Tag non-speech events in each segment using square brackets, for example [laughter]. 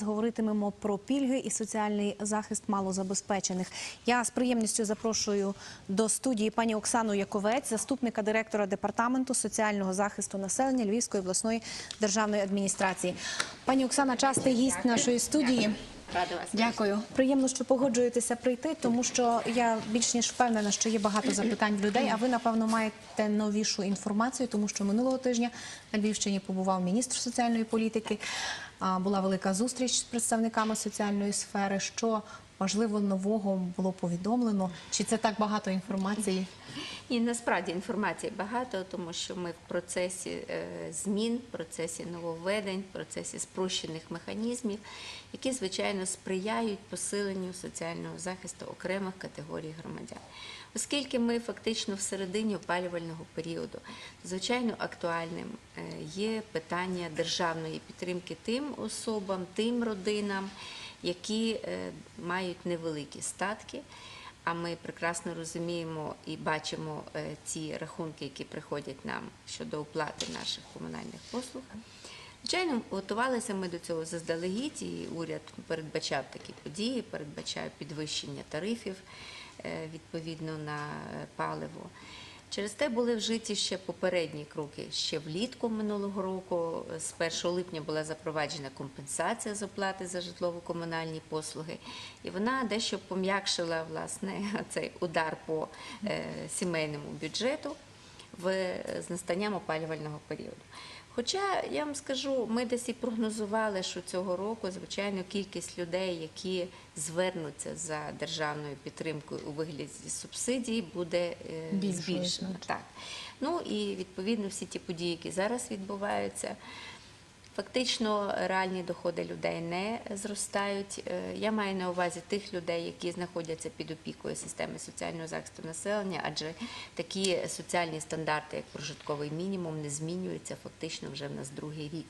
Зараз говоритимемо про пільги і соціальний захист малозабезпечених. Я з приємністю запрошую до студії пані Оксану Яковець, заступника директора департаменту соціального захисту населення Львівської обласної державної адміністрації. Пані Оксана, частий гість нашої студії. Рада вас. Дякую. Приємно, що погоджуєтеся прийти, тому що я більш ніж впевнена, що є багато запитань в людей. А ви напевно маєте новішу інформацію, тому що минулого тижня на Львівщині побував міністр соціальної політики. Була велика зустріч з представниками соціальної сфери. Що важливо нового було повідомлено? Чи це так багато інформації? І насправді інформації багато, тому що ми в процесі е, змін, в процесі нововведень, в процесі спрощених механізмів, які звичайно сприяють посиленню соціального захисту окремих категорій громадян. Оскільки ми фактично в середині опалювального періоду, звичайно, актуальним е, є питання державної підтримки тим особам, тим родинам, які е, мають невеликі статки. А ми прекрасно розуміємо і бачимо е, ці рахунки, які приходять нам щодо оплати наших комунальних послуг. Звичайно, готувалися ми до цього заздалегідь, і уряд передбачав такі події, передбачав підвищення тарифів е, відповідно на паливо. Через те були вжиті ще попередні кроки. Ще влітку минулого року, е, з 1 липня була запроваджена компенсація з оплати за житлово-комунальні послуги, і вона дещо пом'якшила власне [laughs] цей удар по е, сімейному бюджету в, з настанням опалювального періоду. Хоча я вам скажу, ми десь і прогнозували, що цього року, звичайно, кількість людей, які звернуться за державною підтримкою у вигляді субсидій, буде е, збільшена. Так. Ну і відповідно всі ті події, які зараз відбуваються. Фактично реальні доходи людей не зростають. Е, Я маю на увазі тих людей, які знаходяться під опікою системи соціального захисту населення, адже такі соціальні стандарти, як прожитковий мінімум, не змінюються фактично вже в нас другий рік.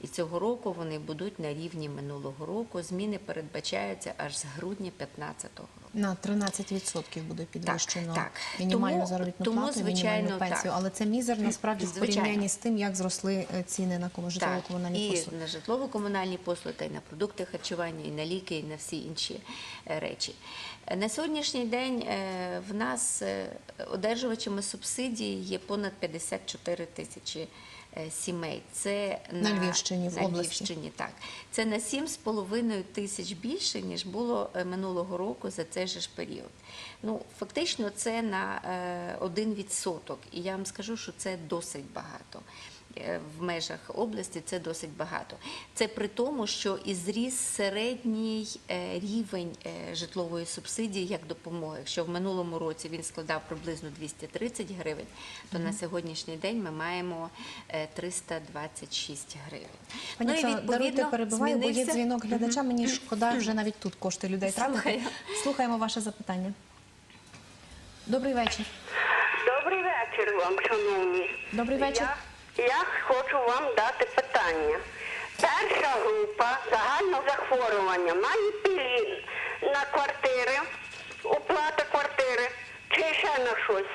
І цього року вони будуть на рівні минулого року. Зміни передбачаються аж з грудня 2015 року. На 13% буде підвищено так. мінімальну Тому- заробітну тому, плату, звичайно, мінімальну пенсію. так. Але це мізер насправді в Звичайно. порівнянні з тим, як зросли е, ціни на кому- житлово-комунальні і на житлово-комунальні послуги, та й на продукти харчування, і на ліки, і на всі інші е, речі. Е, На сьогоднішній день в нас одержувачами субсидій є понад 54 тисячі сімей. Це На Львівщині, в на області. Львівщині, так. Це на 7,5 тисяч більше, ніж було е, минулого року за цей же ж період. Ну, фактично, це на е, 1%. І я вам скажу, що це досить багато. Е, В межах області це досить багато. Це при тому, що і зріс середній е, рівень е, житлової субсидії як допомоги. Якщо в минулому році він складав приблизно 230 гривень, то на сьогоднішній день ми маємо е, 326 гривень. Пані Ну, і, відповідно, перебиваю, бо є дзвінок глядача. Мені шкода вже навіть тут кошти людей тратити. Слухаємо ваше запитання. Добрий вечір. Добрий вечір вам, шановні. Добрий вечір. Я, я хочу вам дати питання. Перша група загального захворювання має пілін на квартири, оплата квартири, чи ще на щось,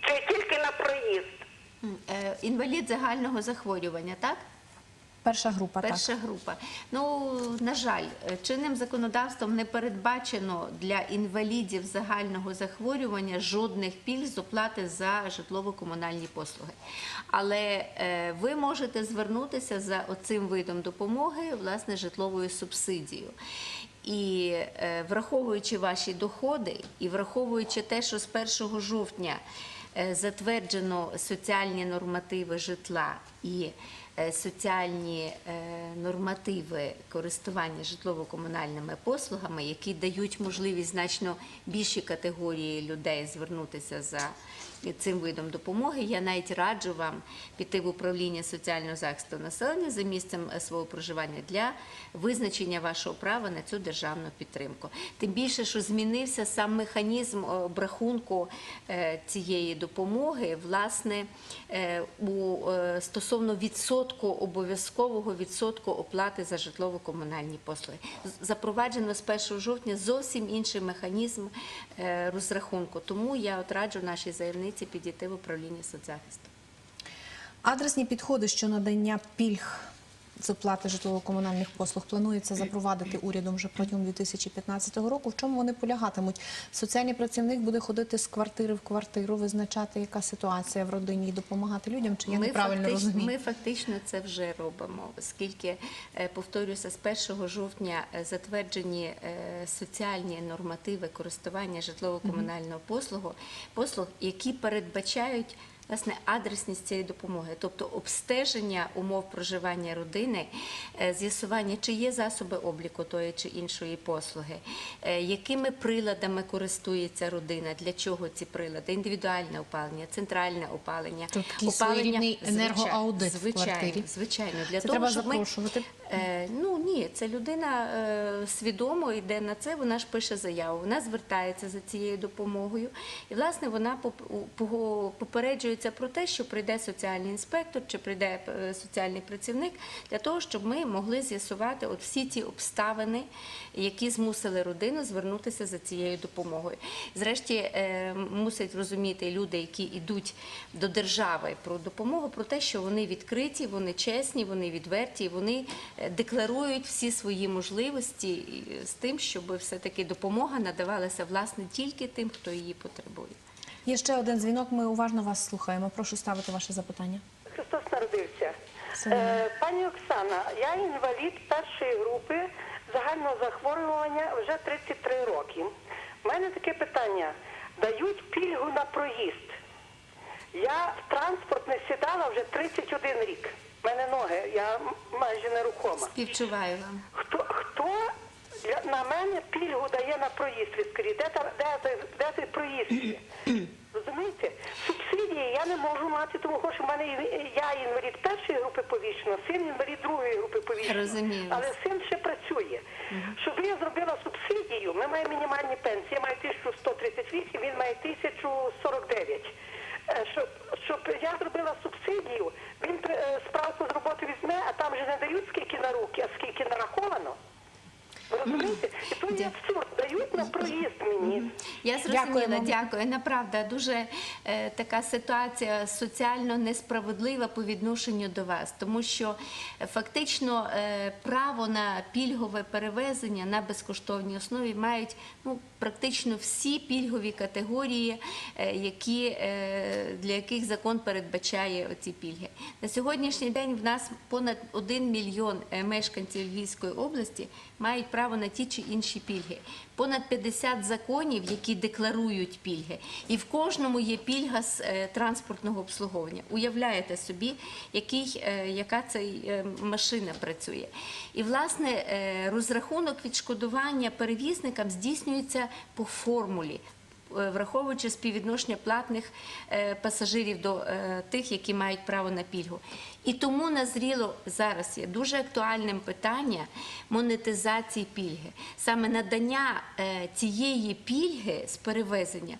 чи тільки на проїзд. Е, Інвалід загального захворювання, так? Перша група, так. Перша група. Ну, на жаль, е, чинним законодавством не передбачено для інвалідів загального захворювання жодних пільг з оплати за житлово-комунальні послуги. Але е, ви можете звернутися за оцим видом допомоги, власне, житловою субсидією. І е, враховуючи ваші доходи, і враховуючи те, що з 1 жовтня затверджено соціальні нормативи житла і соціальні е, нормативи користування житлово-комунальними послугами, які дають можливість значно більшій категорії людей звернутися за цим видом допомоги. Я навіть раджу вам піти в управління соціального захисту населення за місцем е, свого проживання для визначення вашого права на цю державну підтримку. Тим більше, що змінився сам механізм обрахунку е, цієї допомоги, власне, е, у стосовно відсотку обов'язкового відсотку оплати за житлово-комунальні послуги. Запроваджено з 1 жовтня зовсім інший механізм розрахунку. Тому я от раджу нашій заявниці підійти в управління соцзахисту. Адресні підходи, що надання пільг з оплати житлово-комунальних послуг планується запровадити урядом вже протягом 2015 року. В чому вони полягатимуть? Соціальний працівник буде ходити з квартири в квартиру, визначати, яка ситуація в родині і допомагати людям. Чи я неправильно фактично, розумію? ми фактично це вже робимо, оскільки, е, повторюся, з 1 жовтня е, затверджені е, соціальні нормативи користування житлово-комунального послугу, послуг, які передбачають. Власне, адресність цієї допомоги, тобто обстеження умов проживання родини, е, з'ясування, чи є засоби обліку тої чи іншої послуги, е, якими приладами користується родина, для чого ці прилади, індивідуальне опалення, центральне опалення, Тобто опалення енергоаудит в квартирі. звичайно, для Це того, треба щоб ми. Е, ну ні, це людина е, свідомо йде на це. Вона ж пише заяву. Вона звертається за цією допомогою, і власне вона поп- попереджується про те, що прийде соціальний інспектор чи прийде е, соціальний працівник для того, щоб ми могли з'ясувати от всі ці обставини, які змусили родину звернутися за цією допомогою. Зрешті мусять розуміти люди, які йдуть до держави про допомогу, про те, що вони відкриті, вони чесні, вони відверті, вони декларують всі свої можливості з тим, щоб все-таки допомога надавалася власне тільки тим, хто її потребує. Є ще один дзвінок. Ми уважно вас слухаємо. Прошу ставити ваше запитання. Христос народився. Е, пані Оксана, я інвалід першої групи загального захворювання вже 33 роки. У мене таке питання: дають пільгу на проїзд. Я в транспорт не сідала вже 31 рік. У мене ноги, я майже нерухома. Співчуваю вам. Хто хто для- на мене пільгу дає на проїзд? Скажіть, де, та- де, де той проїзд? Розумієте? Субсидії я не можу мати, тому що в мене я інвалід першої групи повіщено, син інвалід другої групи повіщено. Розумію. Але син ще працює. Щоб я зробила субсидію, ми маємо мінімальні пенсії. Я маю 1138, він має 1049. Е, Щоб, щоб я зробила субсидію, він е, справку з роботи візьме, а там же не дають скільки на руки, а скільки нараховано. Ви розумієте? І то є абсурд. Дають на проїзд мені. Я зрозуміла, дякую. Направда дуже е, така ситуація соціально несправедлива по відношенню до вас, тому що е, фактично е, право на пільгове перевезення на безкоштовній основі мають ну практично всі пільгові категорії, е, які е, для яких закон передбачає оці пільги. На сьогоднішній день в нас понад 1 мільйон е, мешканців Львівської області мають право на ті чи інші пільги. Понад 50 законів, які декларують пільги, і в кожному є пільга з е, транспортного обслуговування. Уявляєте собі, який, е, яка це е, машина працює. І власне розрахунок відшкодування перевізникам здійснюється по формулі. Е, Враховуючи співвідношення платних е, пасажирів до е, тих, які мають право на пільгу. І тому назріло зараз є дуже актуальним питання монетизації пільги, саме надання цієї пільги з перевезення.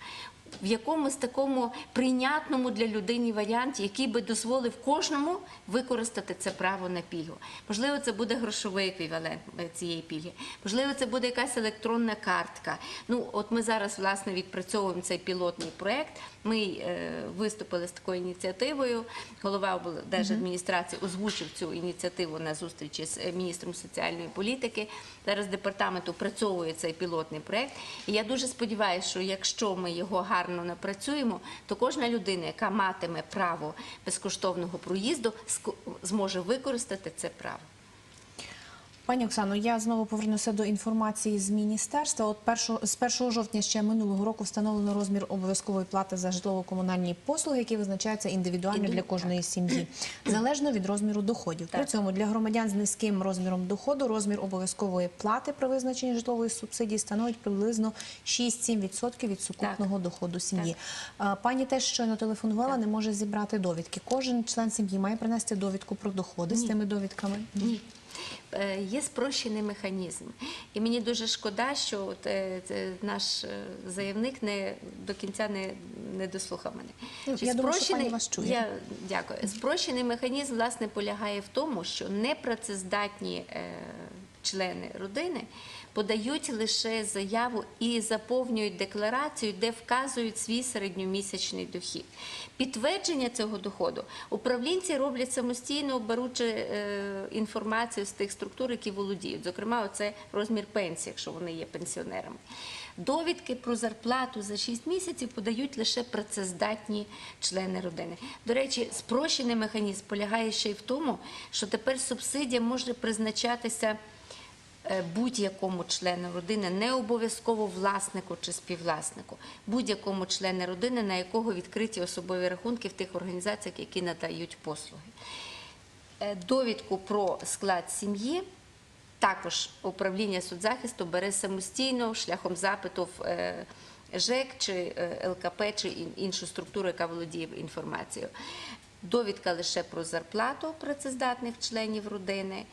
В якомусь такому прийнятному для людини варіанті, який би дозволив кожному використати це право на пільгу. Можливо, це буде грошовий еквівалент е, цієї пільги. Можливо, це буде якась електронна картка. Ну, от ми зараз власне відпрацьовуємо цей пілотний проект. Ми е, виступили з такою ініціативою. Голова облдержадміністрації озвучив цю ініціативу на зустрічі з е, міністром соціальної політики. Зараз департамент опрацьовує цей пілотний проект. І я дуже сподіваюся, що якщо ми його гарно напрацюємо, то кожна людина, яка матиме право безкоштовного проїзду, зможе використати це право. Пані Оксано, я знову повернуся до інформації з міністерства. От першого з 1 жовтня ще минулого року встановлено розмір обов'язкової плати за житлово-комунальні послуги, які визначаються індивідуально для Індивідуально. кожної сім'ї, залежно від розміру доходів. При цьому для громадян з низьким розміром доходу розмір обов'язкової плати при визначенні житлової субсидії становить приблизно 6-7% від сукупного доходу сім'ї. Пані теж щойно телефонувала, не може зібрати довідки. Кожен член сім'ї має принести довідку про доходи з тими довідками. Ні. Е, Є спрощений механізм. І мені дуже шкода, що от, е, наш е, заявник не до кінця не, не дослухав мене. Ну, я думаю, що спрощений- пані вас чує. Я дякую. Спрощений механізм власне полягає в тому, що непрацездатні е, члени родини подають лише заяву і заповнюють декларацію, де вказують свій середньомісячний дохід. Підтвердження цього доходу управлінці роблять самостійно, беручи е, інформацію з тих структур, які володіють. Зокрема, оце розмір пенсії, якщо вони є пенсіонерами. Довідки про зарплату за 6 місяців подають лише працездатні члени родини. До речі, спрощений механізм полягає ще й в тому, що тепер субсидія може призначатися будь-якому члену родини, не обов'язково власнику чи співвласнику, будь-якому члену родини, на якого відкриті особові рахунки в тих організаціях, які надають послуги. Е, Довідку про склад сім'ї також управління соцзахисту бере самостійно шляхом запиту в е, ЖЕК чи е, ЛКП чи іншу структуру, яка володіє інформацією. Довідка лише про зарплату працездатних членів родини,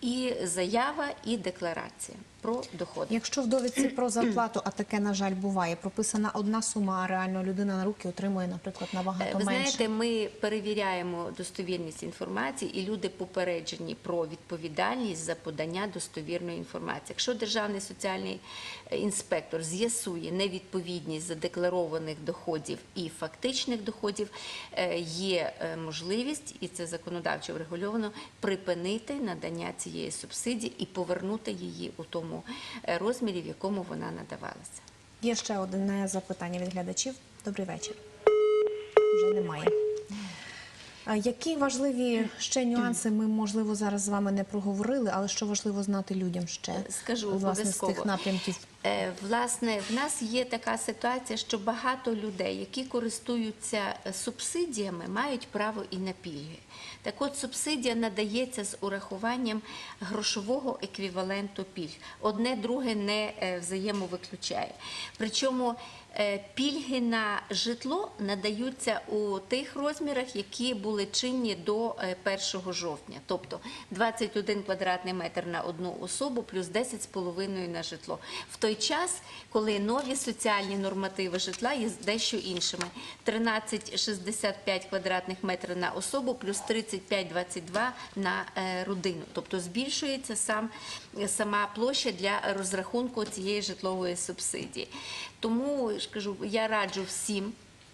і заява, і декларація про доходи. Якщо в довідці про зарплату, а таке, на жаль, буває, прописана одна сума, а реально людина на руки отримує, наприклад, Е, набагато Ви менше. знаєте, ми перевіряємо достовірність інформації, і люди попереджені про відповідальність за подання достовірної інформації. Якщо державний соціальний е, інспектор з'ясує невідповідність задекларованих доходів і фактичних доходів, е, є е, можливість, і це законодавчо врегульовано, припинити надання цієї субсидії і повернути її у тому е, розмірі, в якому вона надавалася. Є ще одне запитання від глядачів. Добрий вечір. Вже немає. Які важливі ще нюанси ми, можливо, зараз з вами не проговорили, але що важливо знати людям ще Скажу власне, з тих напрямків? Е, Власне, в нас є така ситуація, що багато людей, які користуються е, субсидіями, мають право і на пільги. Так от субсидія надається з урахуванням грошового еквіваленту пільг. Одне друге не е, взаємовиключає. Причому пільги на житло надаються у тих розмірах, які були чинні до е, 1 жовтня, тобто 21 квадратний метр на одну особу плюс 10,5 на житло. В той час, коли нові соціальні нормативи житла є дещо іншими: 13,65 квадратних метрів на особу плюс 35,22 на е, родину. Тобто збільшується сам, сама площа для розрахунку цієї житлової субсидії. Тому ж кажу, я раджу всім.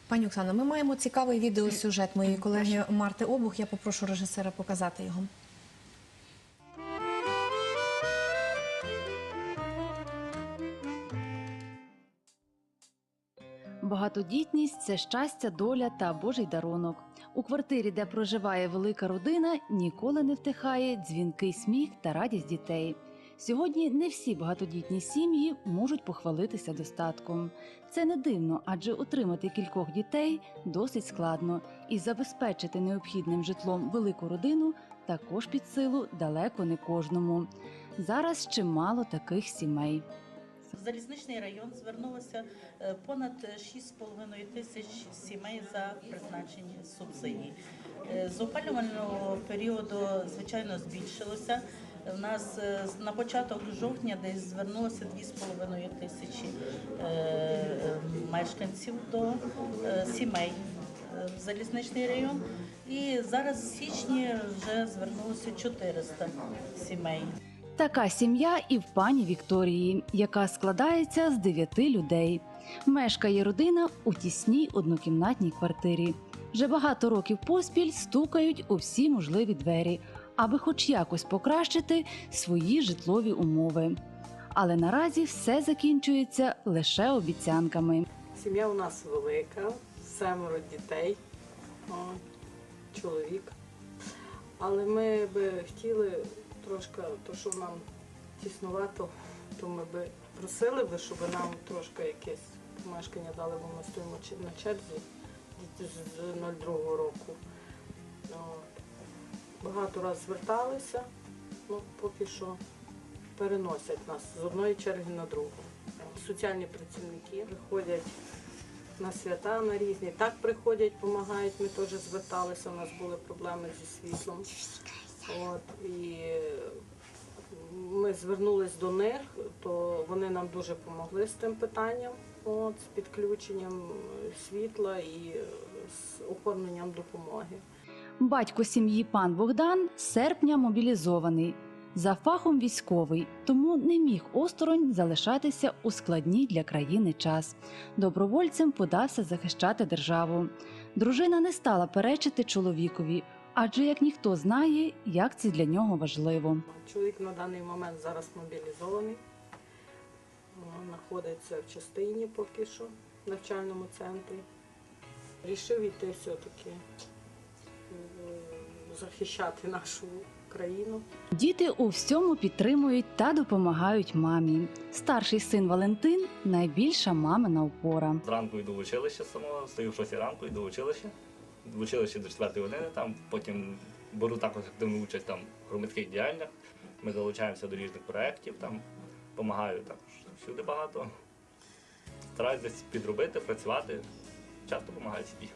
Пані Оксано, ми маємо цікавий відеосюжет моєї колеги Марти Обух. Я попрошу режисера показати його. Багатодітність це щастя, доля та Божий дарунок. У квартирі, де проживає велика родина, ніколи не втихає дзвінкий сміх та радість дітей. Сьогодні не всі багатодітні сім'ї можуть похвалитися достатком. Це не дивно, адже утримати кількох дітей досить складно, і забезпечити необхідним житлом велику родину також під силу далеко не кожному. Зараз чимало таких сімей. Залізничний район звернулося е, понад 6,5 тисяч сімей за призначені субсидій. Е, З опалювального періоду, звичайно, збільшилося. У нас е, на початок жовтня десь звернулося 2,5 тисячі е, е, мешканців до сімей в залізничний район. І зараз в січні вже звернулося 400 сімей. Така сім'я і в пані Вікторії, яка складається з дев'яти людей. Мешкає родина у тісній однокімнатній квартирі. Вже багато років поспіль стукають у всі можливі двері, аби хоч якось покращити свої житлові умови. Але наразі все закінчується лише обіцянками. Сім'я у нас велика, семеро дітей, чоловік. Але ми би хотіли трошки, то що нам тіснувато, то ми би просили би, щоб нам трошки якесь помешкання дали, бо ми стоїмо на черзі діти з 02 року. Багато разів зверталися, ну поки що переносять нас з одної черги на другу. Соціальні працівники приходять на свята на різні. Так приходять, допомагають. Ми теж зверталися. У нас були проблеми зі світлом. От, і ми звернулись до них, то вони нам дуже допомогли з тим питанням, от, з підключенням е, світла і е, з оформленням допомоги. Батько сім'ї пан Богдан з серпня мобілізований. За фахом військовий, тому не міг осторонь залишатися у складній для країни час. Добровольцем подався захищати державу. Дружина не стала перечити чоловікові, адже як ніхто знає, як це для нього важливо. Чоловік на даний момент зараз мобілізований. Знаходиться в частині поки що, в навчальному центрі. Рішив йти все-таки е, захищати нашу країну. Діти у всьому підтримують та допомагають мамі. Старший син Валентин найбільша мамина опора. Зранку йду в училище самого, встаю в 6 ранку, йду в училище. В училищі до 4 години, там потім беру також активну участь там, в громадських діяльнях. Ми долучаємося до різних проєктів, там допомагаю також всюди багато. Стараюсь десь підробити, працювати. Часто допомагаю собі.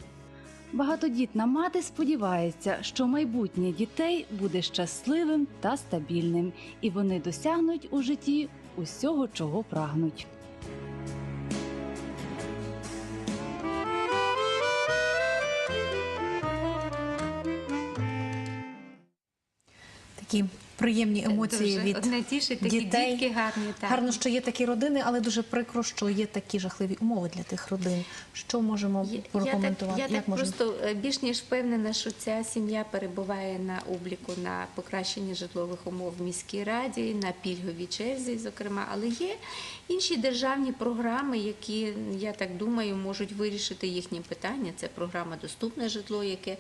Багатодітна мати сподівається, що майбутнє дітей буде щасливим та стабільним, і вони досягнуть у житті усього, чого прагнуть. Такі приємні емоції Дуже від одне тішить, такі дітей. дітки гарні. Так. Гарно, що є такі родини, але дуже прикро, що є такі жахливі умови для тих родин. Що можемо Я- прокоментувати? Я так, я Як так можемо? просто е, більш ніж впевнена, що ця сім'я перебуває на обліку на покращення житлових умов в міській раді, на пільговій черзі, зокрема, але є інші державні програми, які я так думаю можуть вирішити їхні питання. Це програма Доступне житло, яке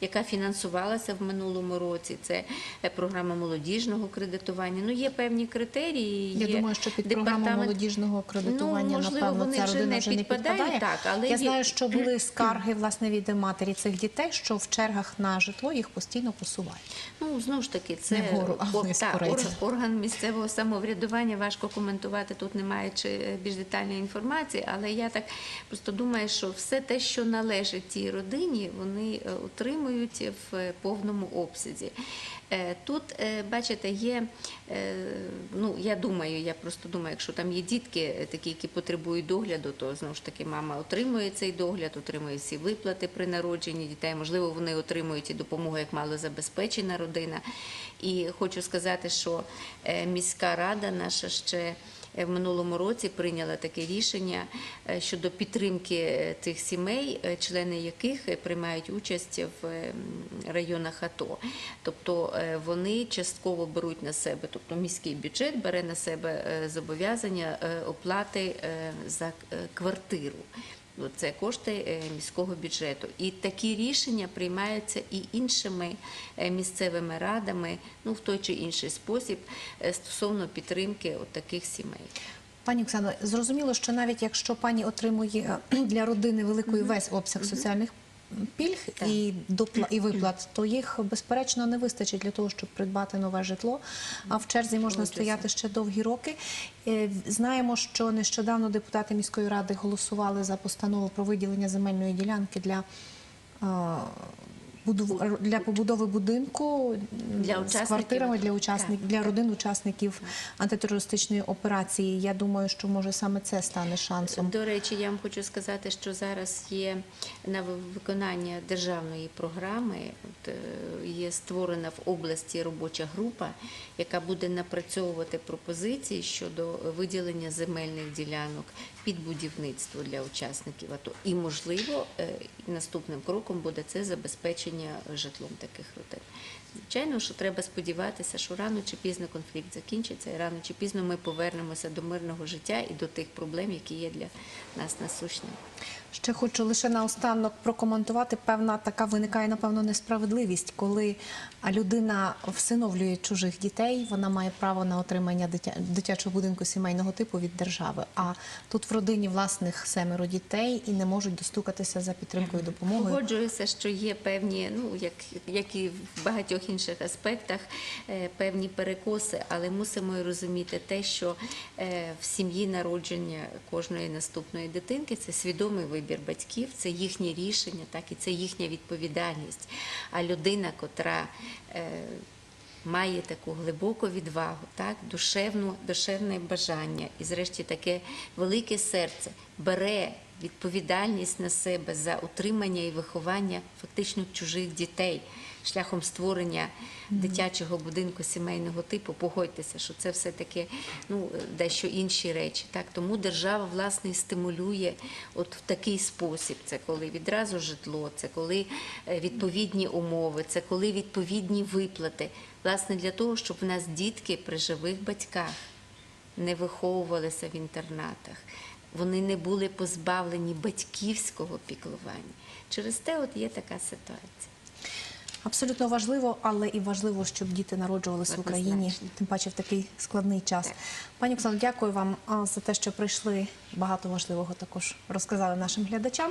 яка фінансувалася в минулому році. Це е, програма молодіжного кредитування. Ну є певні критерії. Я думаю, що під програму молодіжного кредитування, Ну, можливо, напевно, вони ця вже родина вже не підпадають, підпадає. так, але Я є- знаю, що були [clears throat] скарги власне від матері цих дітей, що в чергах на житло їх постійно посувають. Ну, знову ж таки, це Не вгору, а порейте. орган місцевого самоврядування. Важко коментувати тут, немає чи е, більш детальної інформації, але я так просто думаю, що все те, що належить тій родині, вони е, отримують в е, повному обсязі. Е, Тут, е, бачите, є, ну я думаю, я просто думаю, якщо там є дітки такі, які потребують догляду, то знову ж таки мама отримує цей догляд, отримує всі виплати при народженні дітей. Можливо, вони отримують і допомогу як малозабезпечена родина. І хочу сказати, що міська рада наша ще. Е, В минулому році прийняла таке рішення е, щодо підтримки е, тих сімей, члени яких приймають участь в е, районах АТО. Тобто вони частково беруть на себе, тобто міський бюджет бере на себе зобов'язання оплати за квартиру. Це кошти е, міського бюджету. І такі рішення приймаються і іншими е, місцевими радами, ну в той чи інший спосіб е, стосовно підтримки от таких сімей. Пані Оксано, зрозуміло, що навіть якщо пані отримує [clears throat] для родини великий весь обсяг соціальних пільг Так. і допла і виплат, то їх безперечно не вистачить для того, щоб придбати нове житло. А в черзі можна стояти ще довгі роки. Е, Знаємо, що нещодавно депутати міської ради голосували за постанову про виділення земельної ділянки для. Для побудови будинку Для з квартирами для учасників Так, для родин учасників антитерористичної операції. Я думаю, що може саме це стане шансом. До речі, я вам хочу сказати, що зараз є на виконання державної програми. Е, є створена в області робоча група, яка буде напрацьовувати пропозиції щодо виділення земельних ділянок під будівництво для учасників АТО. І можливо, е, наступним кроком буде це забезпечення житлом таких родин. Звичайно, що треба сподіватися, що рано чи пізно конфлікт закінчиться, і рано чи пізно ми повернемося до мирного життя і до тих проблем, які є для нас насущними. Ще хочу лише наостанок прокоментувати. Певна така виникає напевно несправедливість, коли людина всиновлює чужих дітей. Вона має право на отримання дитя, дитячого будинку сімейного типу від держави. А тут в родині власних семеро дітей і не можуть достукатися за підтримкою і допомогою. Погоджуюся, що є певні, ну як, як і в багатьох інших аспектах, е, певні перекоси, але мусимо розуміти те, що е, в сім'ї народження кожної наступної дитинки це свідомий вибір батьків, це їхнє рішення, так і це їхня відповідальність. А людина, котра е, має таку глибоку відвагу, так, душевну, душевне бажання і, зрешті, таке велике серце бере відповідальність на себе за утримання і виховання фактично чужих дітей шляхом створення дитячого будинку сімейного типу. Погодьтеся, що це все таки ну дещо інші речі. Так тому держава власне і стимулює от в такий спосіб. Це коли відразу житло, це коли е, відповідні умови, це коли відповідні виплати. Власне для того, щоб в нас дітки при живих батьках не виховувалися в інтернатах, вони не були позбавлені батьківського піклування. Через те от є така ситуація. Абсолютно важливо, але і важливо, щоб діти народжувалися в Україні, тим паче в такий складний час. Так. Пані Оксано, дякую вам за те, що прийшли. Багато важливого також розказали нашим глядачам.